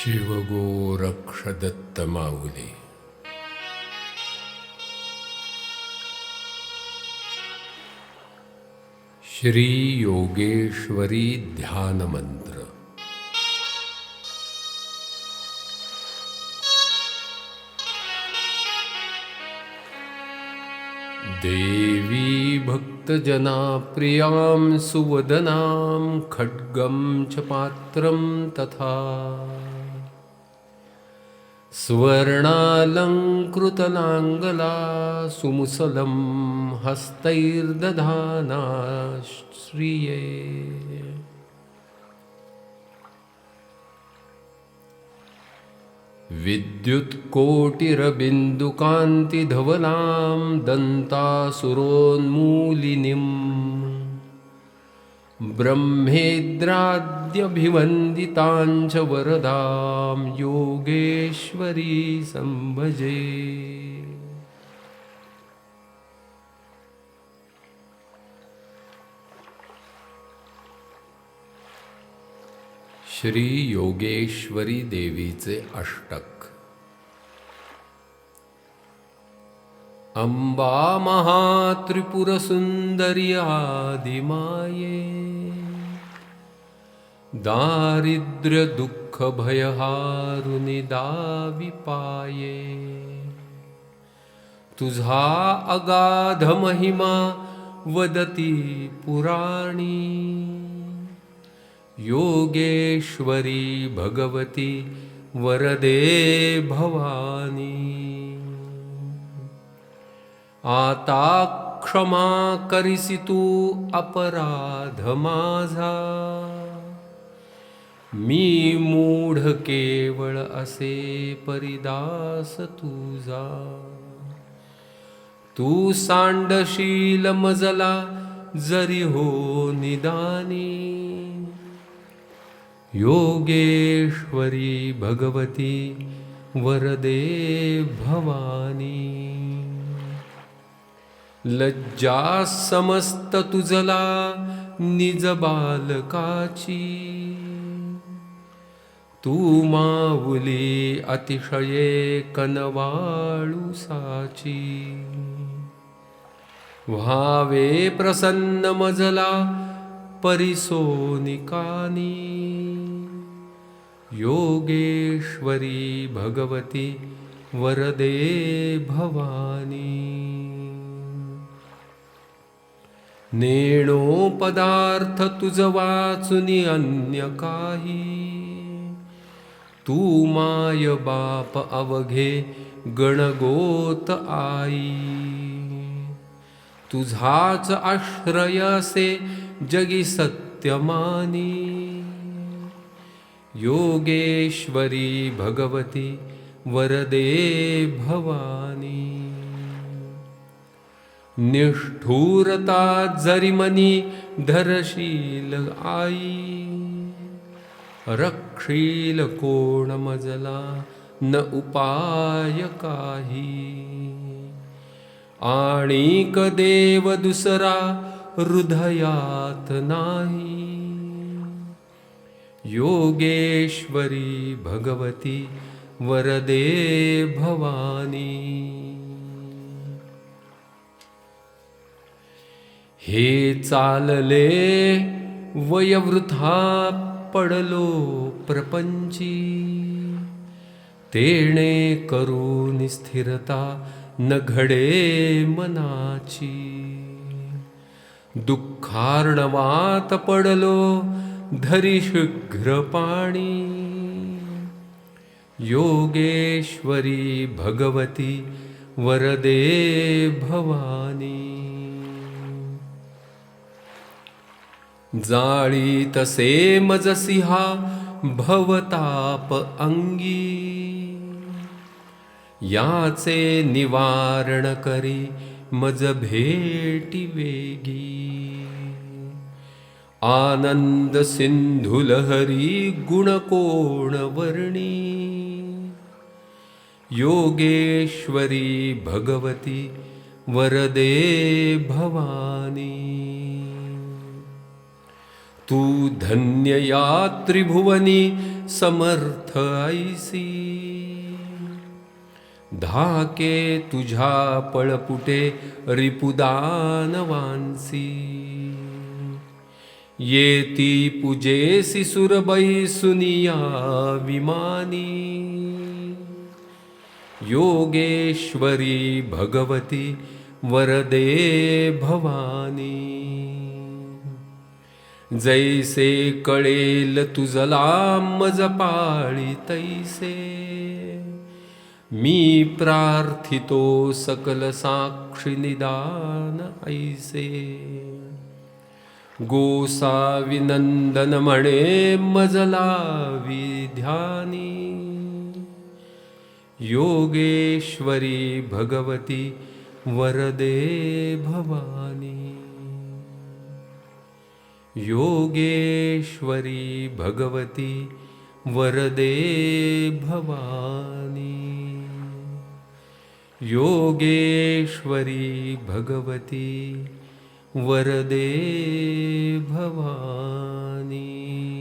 शिवगोरक्षदत्तमाौले श्रीयोगेश्वरी ध्यानमन्त्र देवी भक्तजनाप्रियां सुवदनां खड्गं च पात्रं तथा। स्वर्णालङ्कृतलाङ्गला सुमुसलं हस्तैर्दधाना श्रिये विद्युत्कोटिरबिन्दुकान्तिधवलां दन्तासुरोन्मूलिनीम् ब्रह्मेद्राद्यभिवन्दिताञ्च वरदां योगेश्वरी सम्भजे श्री योगेश्वरी देवीचे अष्टक। अम्बा महात्रिपुरसुन्दर्यादिमाये। दारिद्र्यदुःखभयहारुनिदाविपाये। तुझा अगाध महिमा वदती पुराणी। योगेश्वरी भगवती वरदे भवानी। आता क्षमा करिसी तू अपराध माझा मी मूढ केवळ असे परिदास तुझा। तू सांडशील मजला जरी हो निदानी। योगेश्वरी भगवती वरदे भवानी। लज्जा समस्त तुझला निज बालकाची. तू माऊली अतिशये कनवाळूसाची व्हावे प्रसन्न मजला परिसोनिकानी. योगेश्वरी भगवती वरदे भवानी. नेणो पदार्थ तुझ वाचुनी अन्य काही. तू माय बाप अवघे गणगोत आई. तुझाच आश्रय से जगी सत्यमानी. योगेश्वरी भगवती वरदे भवानी. निष्ठुरता जरी मनी धरशील आई। रक्षील कोण मजला न उपाय काही। आणिक देव दुसरा हृदयात नाही। योगेश्वरी भगवती वरदे भवानी। हे चालले वयवृथा पडलो प्रपंची. तेणे करून स्थिरता न घडे मनाची. दुःखार्णवात पडलो धरी शीघ्र पाणी. योगेश्वरी भगवती वरदे भवानी. जाळी तसे मजसिहा भवताप अंगी. याचे निवारण करी मज भेटी वेगी. आनंद सिंधुलहरी गुणकोण वर्णी. योगेश्वरी भगवती वरदे भवानी. तू धन्य या त्रिभुवनी समर्थ ऐसी। धाके तुझ्या पळपुटे रिपुदानवांसी। येती पूजेसी सुरबै सुनिया विमानी। योगेश्वरी भगवती वरदे भवानी। जैसे कळेल तुझला मज पाळी तैसे. मी प्रार्थितो सकल साक्षी निदान ऐसे. गोसाविनंदन म्हणे मजला विध्यानी योगेश्वरी भगवती वरदे भवानी. योगेश्वरी भगवती वरदे भवानी। योगेश्वरी भगवती वरदे भवानी।